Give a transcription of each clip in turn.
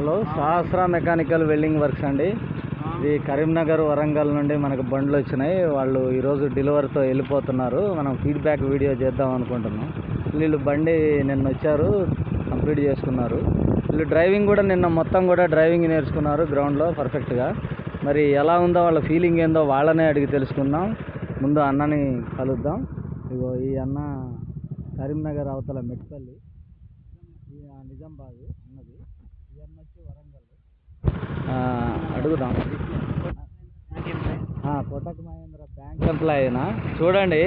Hello Sahasra mechanical welding works అండి. ఇది కరీంనగర్ వరంగల్ నుండి మనకు బండ్లు వచ్చినాయి. వాళ్ళు ఈరోజు డెలివరీతో వెళ్ళిపోతున్నారు. మనం ఫీడ్బ్యాక్ వీడియో చేద్దాం అనుకుంటున్నాం. వీళ్ళు బండి నిన్న వచ్చారు కంప్లీట్ చేసుకున్నారు. వీళ్ళు డ్రైవింగ్ కూడా నిన్న మొత్తం కూడా డ్రైవింగ్ నేర్చుకున్నారు గ్రౌండ్లో పర్ఫెక్ట్గా. మరి ఎలా ఉందో వాళ్ళ ఫీలింగ్ ఏందో వాళ్ళనే అడిగి తెలుసుకుందాం. ముందు అన్నని కలుద్దాం. ఇగో ఈ అన్న కరీంనగర్ అవతల మెట్పల్లి. ఈ నిజామాబాద్ అన్నది. అడుగుదాం. కోటక్ మహేంద్ర బ్యాంక్ ఎంప్లాయ్ అయినా చూడండి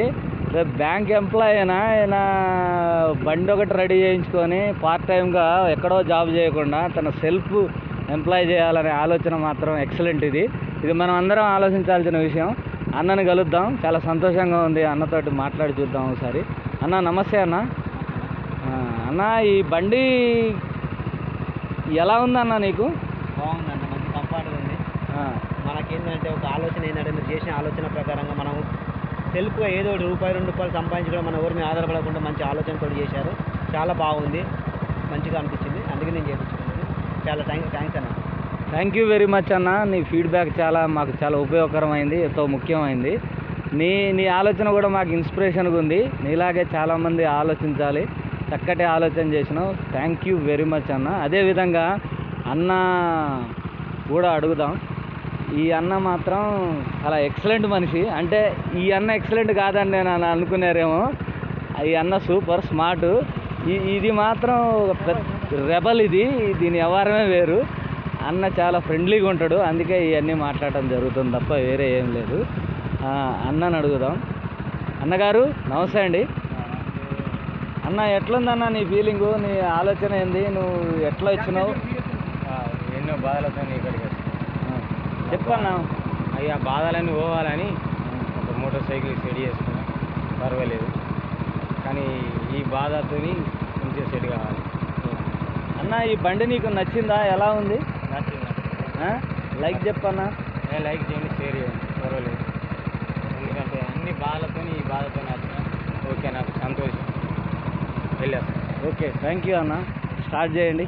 రేపు బ్యాంక్ ఎంప్లాయ్ అయినా ఆయన బండి ఒకటి రెడీ చేయించుకొని పార్ట్ టైంగా ఎక్కడో జాబ్ చేయకుండా తన సెల్ఫ్ ఎంప్లాయ్ చేయాలనే ఆలోచన మాత్రం ఎక్సలెంట్ ఇది. ఇది మనం అందరం ఆలోచించాల్సిన విషయం. అన్నని కలుద్దాం. చాలా సంతోషంగా ఉంది అన్నతోటి మాట్లాడి చూద్దాం ఒకసారి. అన్న నమస్తే అన్న. అన్న ఈ బండి ఎలా ఉందన్న నీకు? బాగుందండి మంచి కంఫర్ట్ ఉంది. మనకేంటంటే ఒక ఆలోచన ఏంటంటే మీరు చేసిన ఆలోచన ప్రకారంగా మనం సెల్ఫ్గా ఏదో ఒకటి రూపాయి రెండు రూపాయలు సంపాదించుకోవడం మన ఎవరి మీద ఆధారపడకుండా మంచి ఆలోచనతో చేశారు. చాలా బాగుంది. మంచిగా అనిపించింది. అందుకే నేను చేయించుకున్నాను చాలా థ్యాంక్ థ్యాంక్స్ అన్న. థ్యాంక్ యూ వెరీ మచ్ అన్న. నీ ఫీడ్బ్యాక్ చాలా మాకు చాలా ఉపయోగకరమైంది ఎంతో ముఖ్యమైంది. నీ నీ ఆలోచన కూడా మాకు ఇన్స్పిరేషన్గా ఉంది. నీలాగే చాలామంది ఆలోచించాలి. చక్కటి ఆలోచన చేసినావు. థ్యాంక్ యూ వెరీ మచ్ అన్న. అదేవిధంగా అన్న కూడా అడుగుదాం. ఈ అన్న మాత్రం చాలా ఎక్సలెంట్ మనిషి. అంటే ఈ అన్న ఎక్సలెంట్ కాదని నేను అని అనుకున్నారేమో. ఈ అన్న సూపర్ స్మార్ట్ ఈ ఇది మాత్రం ఒక రెబల్ ఇది. దీని వ్యవహారమే వేరు. అన్న చాలా ఫ్రెండ్లీగా ఉంటాడు. అందుకే ఇవన్నీ మాట్లాడటం జరుగుతుంది తప్ప వేరే ఏం లేదు. అన్నని అడుగుదాం. అన్నగారు నమస్తే అండి. అన్న ఎట్లుందన్న నీ ఫీలింగు నీ ఆలోచన ఏంది? నువ్వు ఎట్లా వచ్చినావు ఎన్నో బాధలతో ఇక్కడికి ఆ, చెప్పన్నా. అయ్యా బాధలన్నీ పోవాలని ఒక మోటార్ సైకిల్ సెట్ చేసుకున్నా. పర్వాలేదు. కానీ ఈ బాధతో కొంచెం సెట్ కావాలి. అన్న ఈ బండి నీకు నచ్చిందా? ఎలా ఉంది? నచ్చింది? లైక్ చెప్పన్నా. నేను లైక్ చేయండి షేర్ చేయండి. పర్వాలేదు. ఎందుకంటే అన్ని బాధలతో ఈ బాధతో నచ్చిన ఓకే నాకు సంతోషం. వెళ్ళాం ఓకే థ్యాంక్ యూ అన్న. స్టార్ట్ చేయండి.